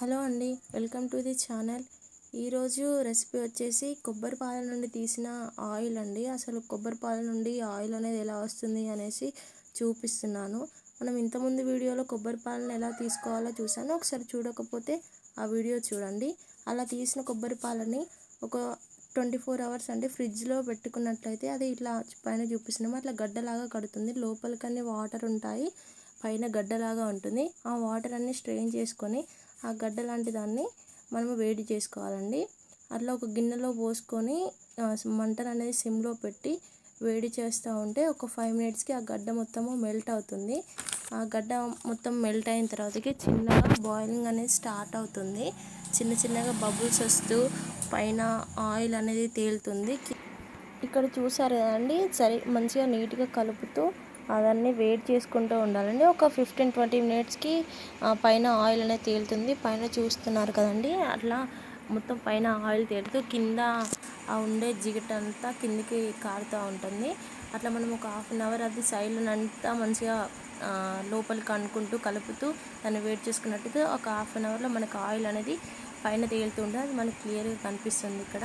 Hello అండి welcome to the channel. ఈరోజు recipe వచ్చేసి కొబ్బరి పాల నుండి తీసిన ఆయిల్ అండి. అసలు కొబ్బరి పాల నుండి ఆయిల్ అనేది ఎలా వస్తుంది అనేసి చూపిస్తున్నాను. మనం ఇంతకుముందు వీడియోలో కొబ్బరి పాలను ఎలా తీసుకోవాలో చూసాను ఒకసారి చూడకపోతే ఆ వీడియో చూడండి. అలా తీసిన కొబ్బరి పాలని ఒక ట్వంటీ ఫోర్ అవర్స్ అంటే ఫ్రిడ్జ్లో పెట్టుకున్నట్లయితే అది ఇట్లా పైన చూపిస్తున్నాము అట్లా గడ్డలాగా కడుతుంది. లోపలికన్నీ వాటర్ ఉంటాయి. పైన గడ్డలాగా ఉంటుంది. ఆ వాటర్ అన్ని స్ట్రెయిన్ చేసుకొని ఆ గడ్డ లాంటి దాన్ని మనము వేడి చేసుకోవాలండి. అట్లా ఒక గిన్నెలో పోసుకొని మంటను అనేది సిమ్లో పెట్టి వేడి చేస్తూ ఉంటే ఒక ఫైవ్ మినిట్స్కి ఆ గడ్డ మొత్తము మెల్ట్ అవుతుంది. ఆ గడ్డ మొత్తం మెల్ట్ అయిన తర్వాతకి చిన్నగా బాయిలింగ్ అనేది స్టార్ట్ అవుతుంది. చిన్న చిన్నగా బబుల్స్ వస్తూ పైన ఆయిల్ అనేది తేలుతుంది. ఇక్కడ చూసారు కదండి సరే మంచిగా నీట్గా కలుపుతూ అవన్నీ వేడి చేసుకుంటూ ఉండాలండి. ఒక ఫిఫ్టీన్ ట్వంటీ మినిట్స్కి పైన ఆయిల్ అనేది తేలుతుంది. పైన చూస్తున్నారు కదండి. అట్లా మొత్తం పైన ఆయిల్ తేలుతూ కింద ఉండే జిగటంతా కిందికి కారుతూ ఉంటుంది. అట్లా మనం ఒక హాఫ్ అన్ అవర్ అది సైడ్ మంచిగా లోపలికి అనుకుంటూ కలుపుతూ దాన్ని వేడి చేసుకున్నట్టుగా ఒక హాఫ్ అన్ అవర్లో మనకు ఆయిల్ అనేది పైన తేలుతుంటే అది మనకు క్లియర్గా కనిపిస్తుంది ఇక్కడ.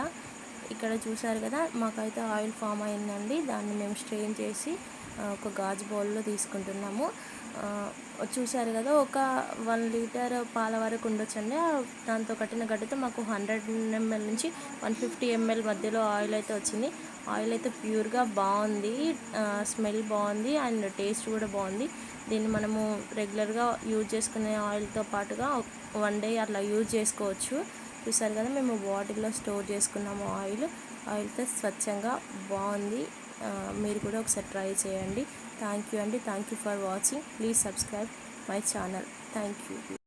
ఇక్కడ చూసారు కదా మాకైతే ఆయిల్ ఫామ్ అయిందండి. దాన్ని మేము స్ట్రెయిన్ చేసి ఒక గాజు బౌల్లో తీసుకుంటున్నాము. చూసారు కదా ఒక వన్ లీటర్ పాల వరకు ఉండొచ్చండి. దాంతో కట్టిన గడ్డతో మాకు హండ్రెడ్ ఎంఎల్ నుంచి వన్ ఫిఫ్టీ ఎంఎల్ మధ్యలో ఆయిల్ అయితే వచ్చింది. ఆయిల్ అయితే ప్యూర్గా బాగుంది. స్మెల్ బాగుంది అండ్ టేస్ట్ కూడా బాగుంది. దీన్ని మనము రెగ్యులర్గా యూజ్ చేసుకునే ఆయిల్తో పాటుగా వన్ డే అట్లా యూజ్ చేసుకోవచ్చు. చూసారు కదా మేము బాటిల్లో స్టోర్ చేసుకున్నాము ఆయిల్. ఆయిల్తో స్వచ్ఛంగా బాగుంది. మీరు కూడా ఒకసారి ట్రై చేయండి. థ్యాంక్ యూ అండి. Thank you for watching. Please subscribe my channel. Thank you.